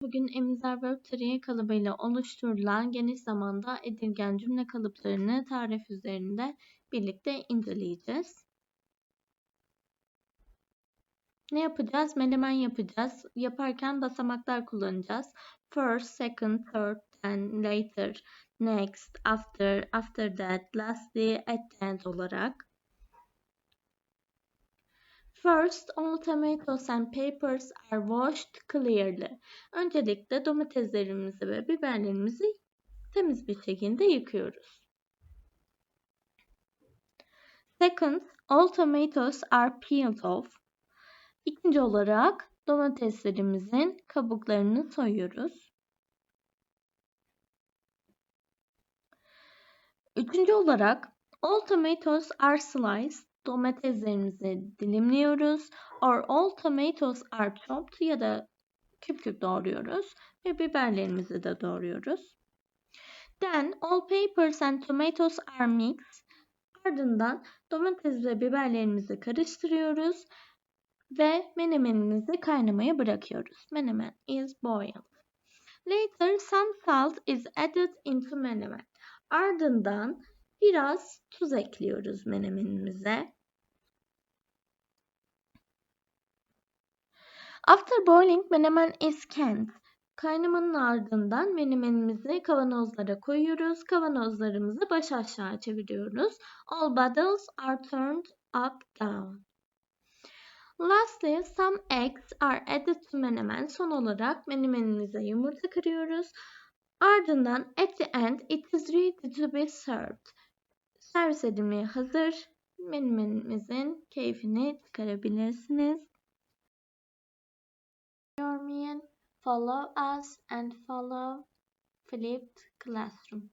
Bugün emizler verb tree'i kalıbıyla oluşturulan geniş zamanda edilgen cümle kalıplarını tarif üzerinde birlikte inceleyeceğiz. Ne yapacağız? Menemen yapacağız. Yaparken basamaklar kullanacağız. First, second, third, then, later, next, after, after that, lastly, at the end olarak. First, all tomatoes and peppers are washed clearly. Öncelikle domateslerimizi ve biberlerimizi temiz bir şekilde yıkıyoruz. Second, all tomatoes are peeled off. İkinci olarak domateslerimizin kabuklarını soyuyoruz. Üçüncü olarak all tomatoes are sliced. Domateslerimizi dilimliyoruz. Or all tomatoes are chopped ya da küp küp doğruyoruz. Ve biberlerimizi de doğruyoruz. Then all peppers and tomatoes are mixed. Ardından domates ve biberlerimizi karıştırıyoruz ve menemenimizi kaynamaya bırakıyoruz. Menemen is boiled. Later some salt is added into menemen. Ardından biraz tuz ekliyoruz menemenimize. After boiling menemen is canned. Kaynamanın ardından menemenimizi kavanozlara koyuyoruz. Kavanozlarımızı baş aşağı çeviriyoruz. All bottles are turned up down. Lastly, some eggs are added to menemen. Son olarak menemenimize yumurta kırıyoruz. Ardından at the end it is ready to be served. Servis edilmeye hazır. Menemenimizin keyfini çıkarabilirsiniz. Follow us and follow Flipped Classroom.